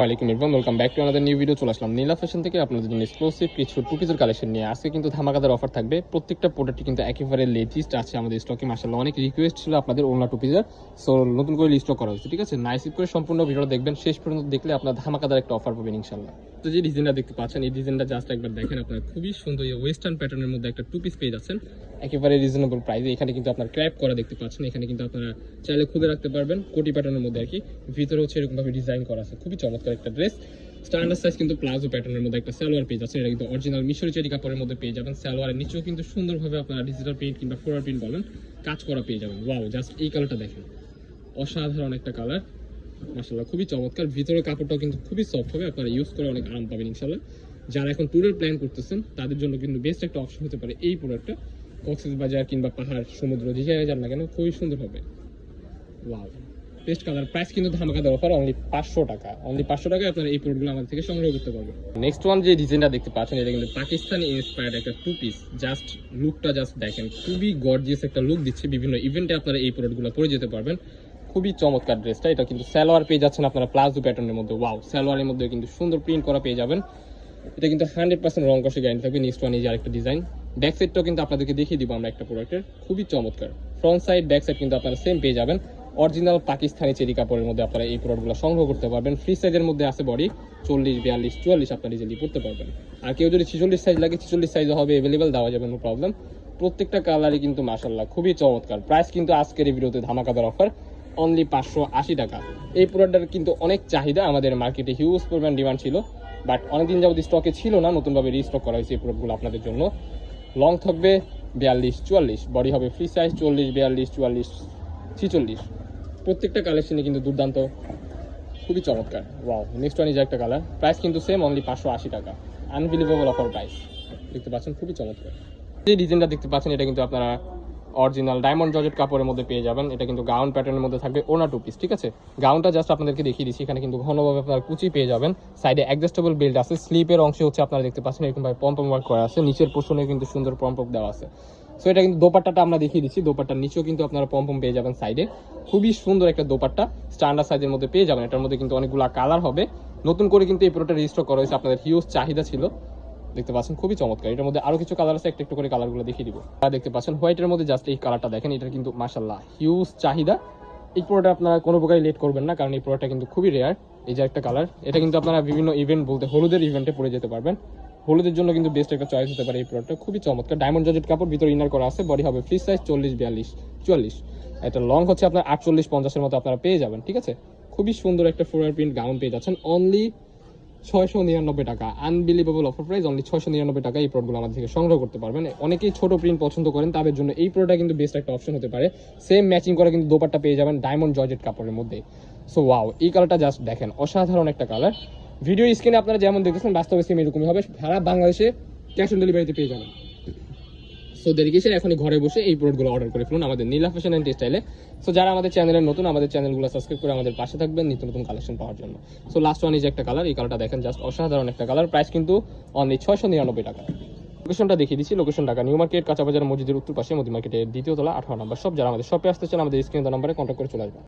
ওয়ালাইকুম welcome back to আমাদের new video চলে আসলাম নীলা ফ্যাশন থেকে। আপনাদের জন্য এক্সক্লুসিভ কিছু টু কালেকশন নিয়ে। আজকে কিন্তু ধামাকাদার অফার থাকবে। প্রত্যেকটা প্রোডাক্টই কিন্তু একেবারে লেটেস্ট আছে আমাদের স্টকে মাসাল্লাহ অনেক রিকোয়েস্ট ছিল আপনাদের ওনা টু পিসের সো নতুন করে স্টক করা হয়েছে, ঠিক আছে? নাইস করে সম্পূর্ণ ভিডিও দেখবেন। শেষ পর্যন্ত দেখলে আপনার ধামাকাদার একটা অফার পাবেন ইনশাল্লাহ তো যে ডিজাইনটা দেখতে পাচ্ছেন, এই ডিজাইনটা জাস্ট একবার দেখেন আপনার। খুবই সুন্দর ওয়েস্টার্ন প্যাটার্নের মধ্যে একটা টু পিস পেয়ে যাচ্ছেন। একেবারে রিজনেবল প্রাইসে এখানে কিন্তু আপনার ক্র্যাপ করা দেখতে পাচ্ছেন। এখানে কিন্তু আপনারা চাইলে খুলে রাখতে পারবেন কোটি প্যাটার্নের মধ্যে আর কি। ভিতরে হচ্ছে এরকম ভাবে ডিজাইন করা আছে। খুবই চমৎকার একটা ড্রেস স্ট্যান্ডার্ড সাইজ কিন্তু প্লাজো প্যাটার্নের মধ্যে একটা সালোয়ার পেয়ে যাচ্ছে এটা কিন্তু অরিজিনাল মিশরি চেরি কাপড়ের মধ্যে পেয়ে যাবেন। সালোয়ারের নিচেও কিন্তু সুন্দরভাবে আপনারা ডিজিটাল প্রিন্ট কিংবা ফ্লোরাল প্রিন্ট বলেন, কাজ করা পেয়ে যাবেন। ওয়াও জাস্ট এই কালারটা দেখেন। অসাধারণ একটা কালার মাসাল্লাহ খুবই চমৎকার। ভিতরে কাপড়টাও কিন্তু খুবই সফট হবে, আপনারা ইউজ করে অনেক আরাম পাবেন ইনশাল্লাহ যারা এখন ট্যুরের প্ল্যান করতেছেন, তাদের জন্য কিন্তু বেস্ট একটা অপশন হতে পারে এই প্রোডাক্টটা কক্সেস বাজার কিংবা পাহাড়, সমুদ্র, যে জায়গায় যান না কেন, খুবই সুন্দর হবে। ওয়াও বেস্ট কালার প্রাইস কিন্তু ধামাকা দেওয়া অফার অনলি পাঁচশো টাকা। অনলি পাঁচশো টাকায় আপনারা এই প্রোডাক্টগুলো আমাদের থেকে সংগ্রহ করতে পারবেন। নেক্সট ওয়ান যে ডিজাইনটা দেখতে পাচ্ছেন, এটা কিন্তু পাকিস্তানি ইন্সপায়ার্ড একটা টু পিস জাস্ট লুকটা জাস্ট দেখেন, খুবই গর্জিয়াস একটা লুক দিচ্ছে। বিভিন্ন ইভেন্টে আপনারা এই প্রোডাক্টগুলো পরে যেতে পারবেন। খুবই চমৎকার ড্রেসটা এটা কিন্তু সালোয়ার পেয়ে যাচ্ছেন আপনারা প্লাজো প্যাটার্নের মধ্যে। ওয়াও সালোয়ারের মধ্যে কিন্তু সুন্দর প্রিন্ট করা পেয়ে যাবেন। এটা কিন্তু হান্ড্রেড পার্সেন্ট রং কষে গ্যারান্টি থাকবে। নেক্সট ওয়ান এই যে আরেকটা ডিজাইন ব্যাক সাইডটাও কিন্তু আপনাদেরকে দেখিয়ে দিব আমরা একটা প্রোডাক্টের খুবই চমৎকার। ফ্রন্ট সাইড ব্যাক সাইড কিন্তু আপনারা সেম পেয়ে যাবেন। অরিজিনাল পাকিস্তানি চেরি কাপড়ের মধ্যে আপনারা এই প্রোডাক্টগুলো সংগ্রহ করতে পারবেন। ফ্রি সাইজের মধ্যে আছে বডি চল্লিশ, বিয়াল্লিশ, চুয়াল্লিশ আপনারা ইজিলি পড়তে পারবেন। আর কেউ যদি ছিচল্লিশ সাইজ লাগে, ছিচল্লিশ সাইজও হবে অ্যাভেলেবেল দেওয়া যাবে নো প্রবলেম প্রত্যেকটা কালারই কিন্তু মাসাল্লাহ খুবই চমৎকার। প্রাইস কিন্তু আজকের এই ভিডিওতে ধামাকাদার অফার অনলি পাঁচশো আশি টাকা। এই প্রোডাক্টের কিন্তু অনেক চাহিদা আমাদের মার্কেটে হিউজ পরিমাণ ডিমান্ড ছিল বাট অনেকদিন যাবত স্টকে ছিল না, নতুনভাবে রিস্টক করা হয়েছে এই প্রোডাক্টগুলো আপনাদের জন্য। লং থাকবে বিয়াল্লিশ, চুয়াল্লিশ বডি হবে ফ্রি সাইজ চল্লিশ, বিয়াল্লিশ, চুয়াল্লিশ, ছিচল্লিশ। প্রত্যেকটা কালেকশনে কিন্তু দুর্দান্ত, খুবই চমৎকার। ওয়াও নেক্সট ওয়ান ইজ একটা কালার প্রাইস কিন্তু সেম অনলি পাঁচশো আশি টাকা। আনবিলিভেবল অফার প্রাইস দেখতে পাচ্ছেন, খুবই চমৎকার। যে ডিজাইনটা দেখতে পাচ্ছেন, এটা কিন্তু আপনারা অরিজিনাল ডায়মন্ড জর্জেট কাপড়ের মধ্যে পেয়ে যাবেন। এটা কিন্তু গাউন প্যাটার্নের মধ্যে থাকবে ওনা টু পিস, ঠিক আছে? গাউনটা জাস্ট আপনাদেরকে দেখিয়ে দিচ্ছি, এখানে কিন্তু ঘনভাবে আপনার কুচি পেয়ে যাবেন। সাইডে অ্যাডজাস্টেবল বেল্ট আছে স্লিপের অংশে হচ্ছে আপনারা দেখতে পাচ্ছেন, এরকম ভাবে পম্পম ওয়ার্ক করা আছে। নিচের পোর্শনে কিন্তু সুন্দর পম্পম দেওয়া আছে। সো এটা কিন্তু দোপাট্টাটা আমরা দেখিয়ে দিচ্ছি, দোপাট্টার নিচেও কিন্তু আপনারা পম্পম পেয়ে যাবেন সাইডে খুবই সুন্দর একটা দোপাট্টা স্ট্যান্ডার্ড সাইজের মধ্যে পেয়ে যাবেন। এটার মধ্যে কিন্তু অনেকগুলো কালার হবে। নতুন করে কিন্তু এই প্রোডাক্টটা রেজিস্টার করা হয়েছে, আপনাদের হিউজ চাহিদা ছিল। দেখতে পাচ্ছেন খুবই চমৎকার। এটার মধ্যে আরও কিছু কালার আছে, একটা একটু করে কালারগুলো দেখিয়ে দিব। আর দেখতে পাচ্ছেন হোয়াইটের মধ্যে জাস্ট এই কালারটা দেখেন এটা কিন্তু মাশাল্লাহ হিউজ চাহিদা। এই প্রোডাক্ট আপনারা কোনো প্রকারই লেট করবেন না, কারণ এই প্রোডাক্টটা কিন্তু খুবই রেয়ার এই যে একটা কালার এটা কিন্তু আপনারা বিভিন্ন ইভেন্ট বলতে হলুদের ইভেন্টে পরে যেতে পারবেন। হলুদের জন্য কিন্তু বেস্ট একটা চয়েস হতে পারে এই প্রোডাক্টটা খুবই চমৎকার। ডায়মন্ড জর্জেট কাপড় ভিতরে ইনার করা আছে বডি হবে ফ্রি সাইজ চল্লিশ, বিয়াল্লিশ, চুয়াল্লিশ। এটা লং হচ্ছে আপনার আটচল্লিশ, পঞ্চাশের মতো আপনারা পেয়ে যাবেন, ঠিক আছে? খুবই সুন্দর একটা ফ্লোরাল প্রিন্ট গাউন পেয়ে যাচ্ছেন। অনলি ছয়শো নিরানব্বই টাকা। আনবিলিভেবল অফার প্রাইস অনলি ছয়শো নিরানব্বই টাকা এই প্রোডাক্টগুলো আমাদের থেকে সংগ্রহ করতে পারবেন। অনেকেই ছোট প্রিন্ট পছন্দ করেন, তাদের জন্য এই প্রোডাক্ট কিন্তু বেস্ট একটা অপশন হতে পারে। সেম ম্যাচিং করে কিন্তু দোপারটা পেয়ে যাবেন ডায়মন্ড জর্জেট কাপড়ের মধ্যে। সো ওয়াও এই কালারটা জাস্ট দেখেন, অসাধারণ একটা কালার ভিডিও স্ক্রিনে আপনারা যেমন দেখতেছেন, বাস্তবে সেম এরকমই হবে। সারা বাংলাদেশে ক্যাশ অন ডেলিভারিতে পেয়ে যাবেন। সো ডেডিকেশন এখনই ঘরে বসে এই প্রোডাক্টগুলো অর্ডার করে ফেলুন আমাদের নীলা ফ্যাশন অ্যান্ড স্টাইলে সো যারা আমাদের চ্যানেলে নতুন, আমাদের চ্যানেলগুলো সাবস্ক্রাইব করে আমাদের পাশে থাকবেন নিত্য নতুন কালেকশন পাওয়ার জন্য। সো লাস্ট ওয়ান ইজ একটা কালার এই কালারটা দেখেন জাস্ট অসাধারণ একটা কালার প্রাইস কিন্তু অনলি ছয়শো নিরানব্বই টাকা। লোকেশনটা দেখিয়ে দিচ্ছি লোকেশন ঢাকা নিউ মার্কেট কাঁচাবাজার মসজিদের উত্তর পাশে মোদি মার্কেটের দ্বিতীয় তলা, আঠারো নম্বর সব যারা আমাদের শপে আসতে চান, আমাদের স্ক্রিন নাম্বারে কন্ট্যাক্ট করে চলে আসবেন।